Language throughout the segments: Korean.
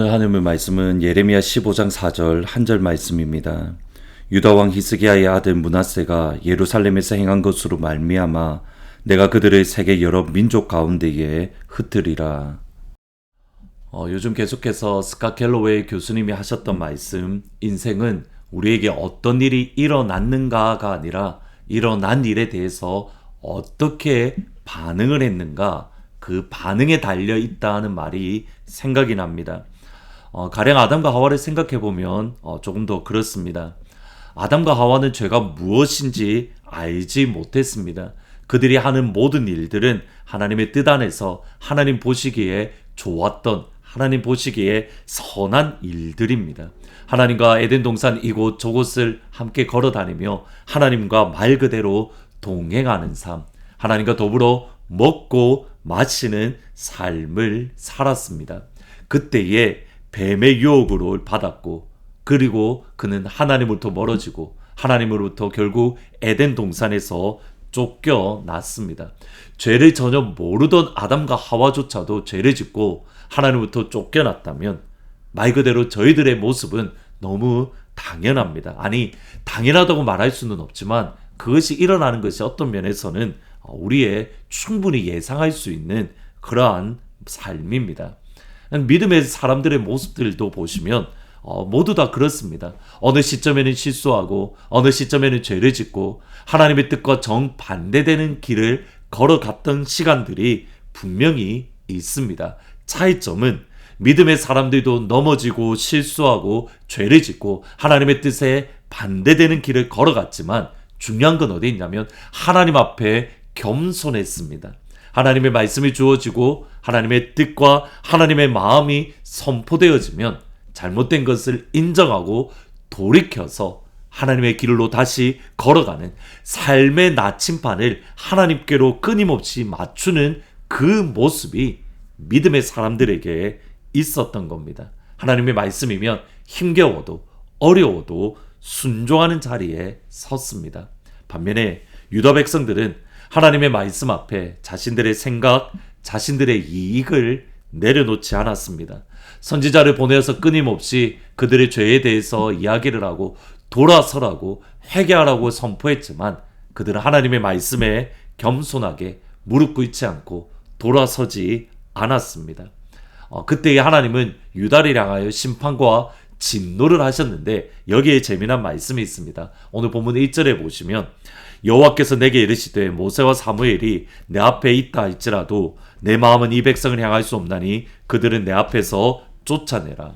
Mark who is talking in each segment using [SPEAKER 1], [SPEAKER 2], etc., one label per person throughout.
[SPEAKER 1] 오늘 하나님의 말씀은 예레미야 15장 4절 한 절 말씀입니다. 유다 왕 히스기야의 아들 문하세가 예루살렘에서 행한 것으로 말미암아 내가 그들을 세계 여러 민족 가운데에 흩으리라. 어, 요즘 계속해서 스카 켈로웨이 교수님이 하셨던 말씀, 인생은 우리에게 어떤 일이 일어났는가가 아니라 일어난 일에 대해서 어떻게 반응을 했는가, 그 반응에 달려 있다는 말이 생각이 납니다. 어, 가령 아담과 하와를 생각해 보면 어, 조금 더 그렇습니다. 아담과 하와는 죄가 무엇인지 알지 못했습니다. 그들이 하는 모든 일들은 하나님의 뜻 안에서 하나님 보시기에 좋았던 하나님 보시기에 선한 일들입니다. 하나님과 에덴 동산 이곳 저곳을 함께 걸어 다니며 하나님과 말 그대로 동행하는 삶, 하나님과 더불어 먹고 마시는 삶을 살았습니다. 그때에 뱀의 유혹으로 받았고 그리고 그는 하나님으로부터 멀어지고 하나님으로부터 결국 에덴 동산에서 쫓겨났습니다. 죄를 전혀 모르던 아담과 하와조차도 죄를 짓고 하나님부터 쫓겨났다면 말 그대로 저희들의 모습은 너무 당연합니다. 아니, 당연하다고 말할 수는 없지만 그것이 일어나는 것이 어떤 면에서는 우리의 충분히 예상할 수 있는 그러한 삶입니다. 믿음의 사람들의 모습들도 보시면 어, 모두 다 그렇습니다. 어느 시점에는 실수하고 어느 시점에는 죄를 짓고 하나님의 뜻과 정반대되는 길을 걸어갔던 시간들이 분명히 있습니다. 차이점은 믿음의 사람들도 넘어지고 실수하고 죄를 짓고 하나님의 뜻에 반대되는 길을 걸어갔지만 중요한 건 어디 있냐면 하나님 앞에 겸손했습니다. 하나님의 말씀이 주어지고 하나님의 뜻과 하나님의 마음이 선포되어지면 잘못된 것을 인정하고 돌이켜서 하나님의 길로 다시 걸어가는 삶의 나침판을 하나님께로 끊임없이 맞추는 그 모습이 믿음의 사람들에게 있었던 겁니다. 하나님의 말씀이면 힘겨워도 어려워도 순종하는 자리에 섰습니다. 반면에 유다 백성들은 하나님의 말씀 앞에 자신들의 생각, 자신들의 이익을 내려놓지 않았습니다. 선지자를 보내서 끊임없이 그들의 죄에 대해서 이야기를 하고 돌아서라고 회개하라고 선포했지만 그들은 하나님의 말씀에 겸손하게 무릎 꿇지 않고 돌아서지 않았습니다. 어, 그때 하나님은 유다를 향하여 심판과 진노를 하셨는데 여기에 재미난 말씀이 있습니다. 오늘 본문 1절에 보시면 여호와께서 내게 이르시되 모세와 사무엘이 내 앞에 있다 할지라도 내 마음은 이 백성을 향할 수 없나니 그들은 내 앞에서 쫓아내라.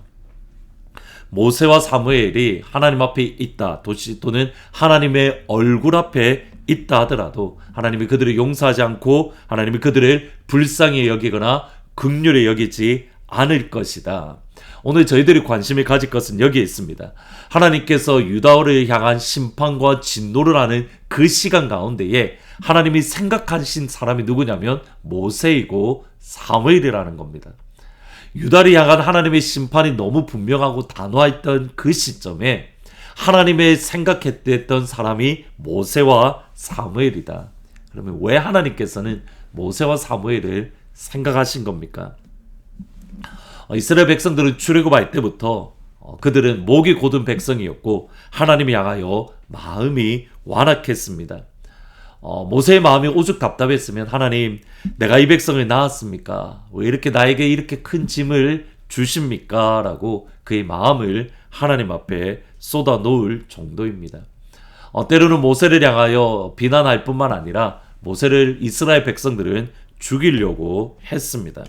[SPEAKER 1] 모세와 사무엘이 하나님 앞에 있다 도시 또는 하나님의 얼굴 앞에 있다 하더라도 하나님이 그들을 용서하지 않고 하나님이 그들을 불쌍히 여기거나 극률에 여기지 않을 것이다. 오늘 저희들이 관심을 가질 것은 여기에 있습니다. 하나님께서 유다를 향한 심판과 진노를 하는 그 시간 가운데에 하나님이 생각하신 사람이 누구냐면 모세이고 사무엘이라는 겁니다. 유다를 향한 하나님의 심판이 너무 분명하고 단호했던 그 시점에 하나님의 생각했던 사람이 모세와 사무엘이다. 그러면 왜 하나님께서는 모세와 사무엘을 생각하신 겁니까? 어, 이스라엘 백성들은 출애굽할 때부터 어, 그들은 목이 곧은 백성이었고 하나님이 향하여 마음이 완악했습니다. 어, 모세의 마음이 오죽 답답했으면 하나님 내가 이 백성을 낳았습니까? 왜 이렇게 나에게 이렇게 큰 짐을 주십니까? 라고 그의 마음을 하나님 앞에 쏟아 놓을 정도입니다. 어, 때로는 모세를 향하여 비난할 뿐만 아니라 모세를 이스라엘 백성들은 죽이려고 했습니다.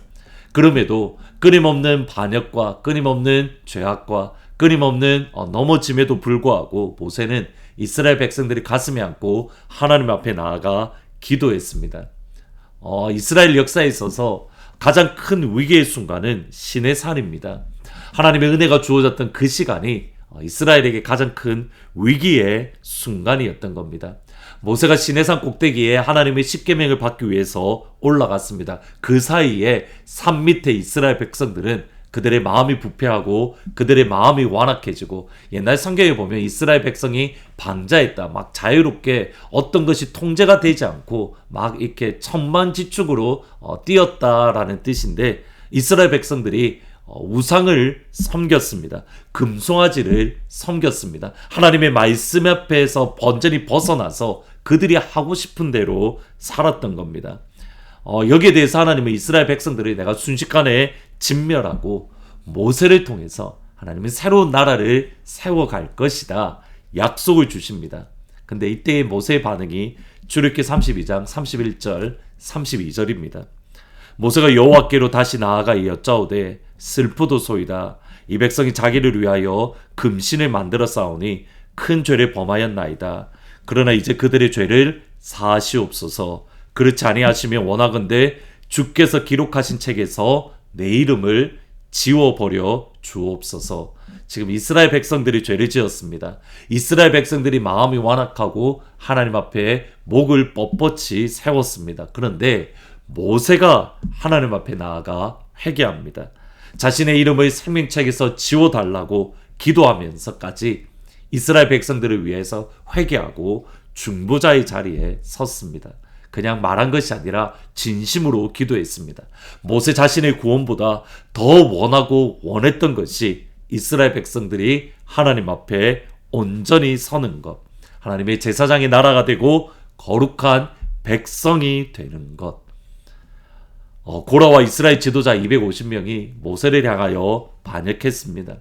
[SPEAKER 1] 그럼에도 끊임없는 반역과 끊임없는 죄악과 끊임없는 어, 넘어짐에도 불구하고 모세는 이스라엘 백성들이 가슴에 안고 하나님 앞에 나아가 기도했습니다. 어, 이스라엘 역사에 있어서 가장 큰 위기의 순간은 신의 산입니다. 하나님의 은혜가 주어졌던 그 시간이 어, 이스라엘에게 가장 큰 위기의 순간이었던 겁니다. 모세가 시내산 꼭대기에 하나님의 십계명을 받기 위해서 올라갔습니다. 그 사이에 산 밑에 이스라엘 백성들은 그들의 마음이 부패하고 그들의 마음이 완악해지고 옛날 성경에 보면 이스라엘 백성이 방자했다. 막 자유롭게 어떤 것이 통제가 되지 않고 막 이렇게 천만지축으로 어, 뛰었다라는 뜻인데 이스라엘 백성들이 어, 우상을 섬겼습니다. 금송아지를 섬겼습니다. 하나님의 말씀 앞에서 번전히 벗어나서 그들이 하고 싶은 대로 살았던 겁니다. 어, 여기에 대해서 하나님은 이스라엘 백성들이 내가 순식간에 진멸하고 모세를 통해서 하나님은 새로운 나라를 세워갈 것이다. 약속을 주십니다. 근데 이때의 모세의 반응이 출애굽기 32장 31절 32절입니다. 모세가 여호와께로 다시 나아가 여짜오되 슬프도소이다. 이 백성이 자기를 위하여 금신을 만들어 싸우니 큰 죄를 범하였나이다. 그러나 이제 그들의 죄를 사하시옵소서. 그렇지 아니하시면 원하건대 주께서 기록하신 책에서 내 이름을 지워버려 주옵소서. 지금 이스라엘 백성들이 죄를 지었습니다. 이스라엘 백성들이 마음이 완악하고 하나님 앞에 목을 뻣뻣이 세웠습니다. 그런데 모세가 하나님 앞에 나아가 회개합니다. 자신의 이름을 생명책에서 지워달라고 기도하면서까지 이스라엘 백성들을 위해서 회개하고 중보자의 자리에 섰습니다. 그냥 말한 것이 아니라 진심으로 기도했습니다. 모세 자신의 구원보다 더 원하고 원했던 것이 이스라엘 백성들이 하나님 앞에 온전히 서는 것, 하나님의 제사장의 나라가 되고 거룩한 백성이 되는 것. 어, 고라와 이스라엘 지도자 250명이 모세를 향하여 반역했습니다.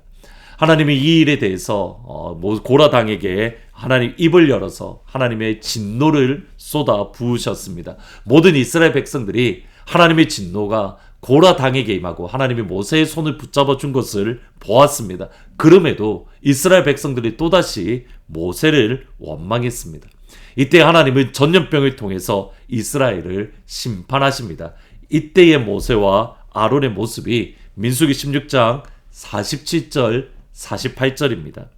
[SPEAKER 1] 하나님이 이 일에 대해서 어, 고라 당에게 하나님 입을 열어서 하나님의 진노를 쏟아 부으셨습니다. 모든 이스라엘 백성들이 하나님의 진노가 고라 당에게 임하고 하나님이 모세의 손을 붙잡아 준 것을 보았습니다. 그럼에도 이스라엘 백성들이 또다시 모세를 원망했습니다. 이때 하나님은 전염병을 통해서 이스라엘을 심판하십니다. 이때의 모세와 아론의 모습이 민수기 16장 47절 48절입니다.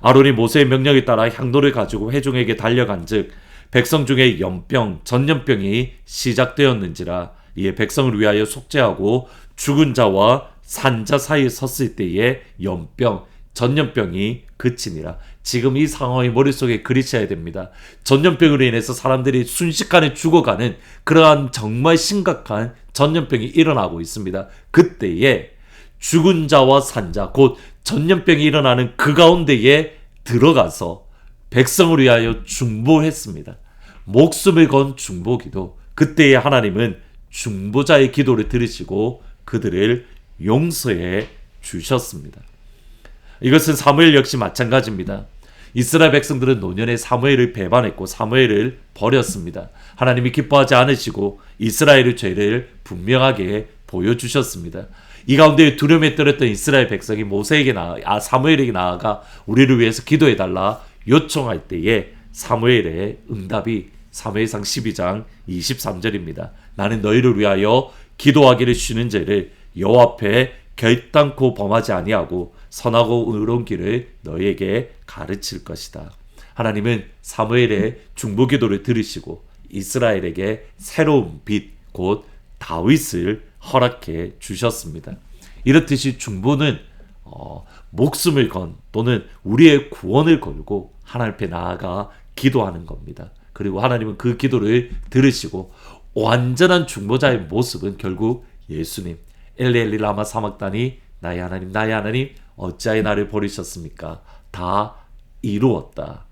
[SPEAKER 1] 아론이 모세의 명령에 따라 향로를 가지고 회중에게 달려간즉 백성 중에 연병 전염병이 시작되었는지라 이에 백성을 위하여 속죄하고 죽은 자와 산자 사이에 섰을 때에 연병 전염병이 그치니라. 지금 이 상황이 머릿속에 그리쳐야 됩니다. 전염병으로 인해서 사람들이 순식간에 죽어가는 그러한 정말 심각한 전염병이 일어나고 있습니다. 그때에 죽은 자와 산자, 곧 전염병이 일어나는 그 가운데에 들어가서 백성을 위하여 중보했습니다. 목숨을 건 중보기도. 그때에 하나님은 중보자의 기도를 들으시고 그들을 용서해 주셨습니다. 이것은 사무엘 역시 마찬가지입니다. 이스라엘 백성들은 노년에 사무엘을 배반했고 사무엘을 버렸습니다. 하나님이 기뻐하지 않으시고 이스라엘의 죄를 분명하게 보여주셨습니다. 이 가운데 두려움에 떨었던 이스라엘 백성이 모세에게 나 아, 사무엘에게 나아가 우리를 위해서 기도해 달라 요청할 때에 사무엘의 응답이 사무엘상 12장 23절입니다. 나는 너희를 위하여 기도하기를 쉬는 죄를 여호와 앞에 결단코 범하지 아니하고 선하고 의로운 길을 너희에게 가르칠 것이다. 하나님은 사무엘의 중보 기도를 들으시고 이스라엘에게 새로운 빛, 곧 다윗을 허락해 주셨습니다. 이렇듯이 중보는 어, 목숨을 건 또는 우리의 구원을 걸고 하나님 앞에 나아가 기도하는 겁니다. 그리고 하나님은 그 기도를 들으시고 완전한 중보자의 모습은 결국 예수님 엘리엘리 라마 사막단이 나의 하나님 나의 하나님 어찌하여 나를 버리셨습니까? 다 이루었다.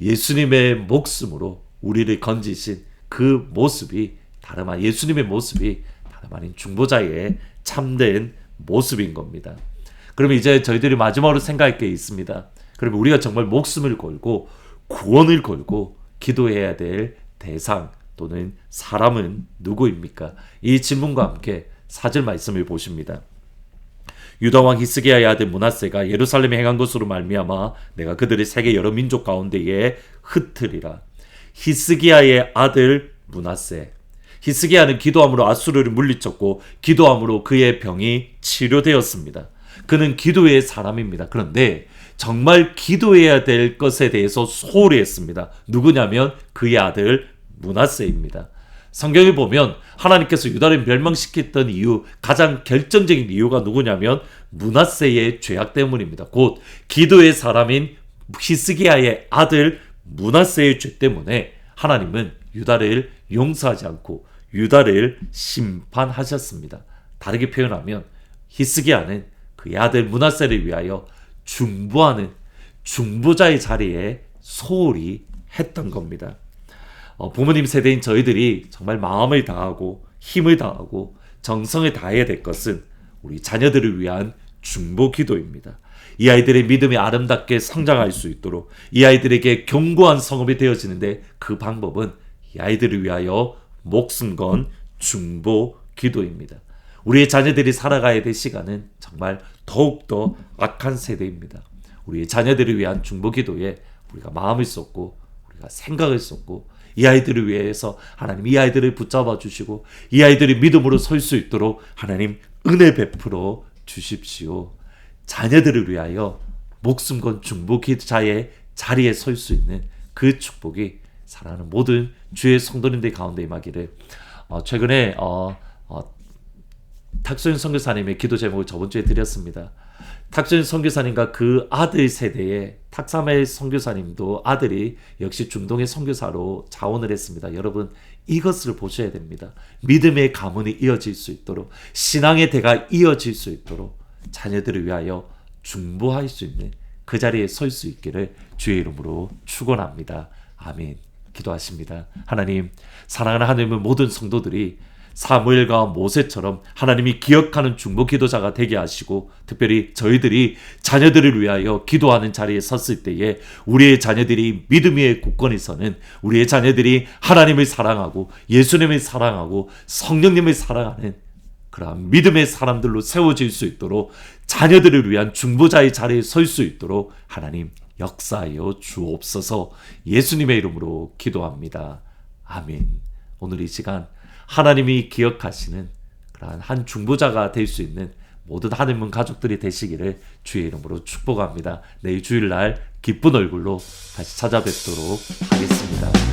[SPEAKER 1] 예수님의 목숨으로 우리를 건지신 그 모습이 다름 아닌 예수님의 모습이 아닌 중보자의 참된 모습인 겁니다. 그러면 이제 저희들이 마지막으로 생각할 게 있습니다. 그러면 우리가 정말 목숨을 걸고 구원을 걸고 기도해야 될 대상 또는 사람은 누구입니까? 이 질문과 함께 사절 말씀을 보십니다. 유다 왕 히스기야의 아들 문하세가 예루살렘에 행한 것으로 말미암아 내가 그들의 세계 여러 민족 가운데에 흩으리라. 히스기야의 아들 문하세. 히스기야는 기도함으로 아수르를 물리쳤고 기도함으로 그의 병이 치료되었습니다. 그는 기도의 사람입니다. 그런데 정말 기도해야 될 것에 대해서 소홀히 했습니다. 누구냐면 그의 아들 문하세입니다. 성경에 보면 하나님께서 유다를 멸망시켰던 이유 가장 결정적인 이유가 누구냐면 문하세의 죄악 때문입니다. 곧 기도의 사람인 히스기야의 아들 문하세의 죄 때문에 하나님은 유다를 용서하지 않고 유다를 심판하셨습니다. 다르게 표현하면 히스기야는 그의 아들 문하세를 위하여 중보하는 중보자의 자리에 소홀히 했던 겁니다. 어, 부모님 세대인 저희들이 정말 마음을 다하고 힘을 다하고 정성을 다해야 될 것은 우리 자녀들을 위한 중보 기도입니다. 이 아이들의 믿음이 아름답게 성장할 수 있도록 이 아이들에게 견고한 성업이 되어지는데 그 방법은 이 아이들을 위하여 목숨 건 중보 기도입니다. 우리의 자녀들이 살아가야 될 시간은 정말 더욱더 악한 세대입니다. 우리의 자녀들을 위한 중보 기도에 우리가 마음을 쏟고 우리가 생각을 쏟고 이 아이들을 위해서 하나님 이 아이들을 붙잡아 주시고 이 아이들이 믿음으로 설 수 있도록 하나님 은혜 베풀어 주십시오. 자녀들을 위하여 목숨 건 중보 기자의 자리에 설 수 있는 그 축복이 사랑하는 모든 주의 성도님들 가운데 임하기를 어, 최근에 어, 어, 탁소윤 선교사님의 기도 제목을 저번 주에 드렸습니다. 탁소윤 선교사님과 그 아들 세대의 탁사멜 선교사님도 아들이 역시 중동의 선교사로 자원을 했습니다. 여러분 이것을 보셔야 됩니다. 믿음의 가문이 이어질 수 있도록 신앙의 대가 이어질 수 있도록 자녀들을 위하여 중보할 수 있는 그 자리에 설 수 있기를 주의 이름으로 축원합니다. 아멘. 기도하십니다. 하나님, 사랑하는 하나님의 모든 성도들이 사무엘과 모세처럼 하나님이 기억하는 중보 기도자가 되게 하시고 특별히 저희들이 자녀들을 위하여 기도하는 자리에 섰을 때에 우리의 자녀들이 믿음 위에 굳건히 서는 우리의 자녀들이 하나님을 사랑하고 예수님을 사랑하고 성령님을 사랑하는 그러한 믿음의 사람들로 세워질 수 있도록 자녀들을 위한 중보자의 자리에 설 수 있도록 하나님 역사하여 주옵소서 예수님의 이름으로 기도합니다. 아멘. 오늘 이 시간 하나님이 기억하시는 그러한 한 중보자가 될 수 있는 모든 하늘문 가족들이 되시기를 주의 이름으로 축복합니다. 내일 주일날 기쁜 얼굴로 다시 찾아뵙도록 하겠습니다.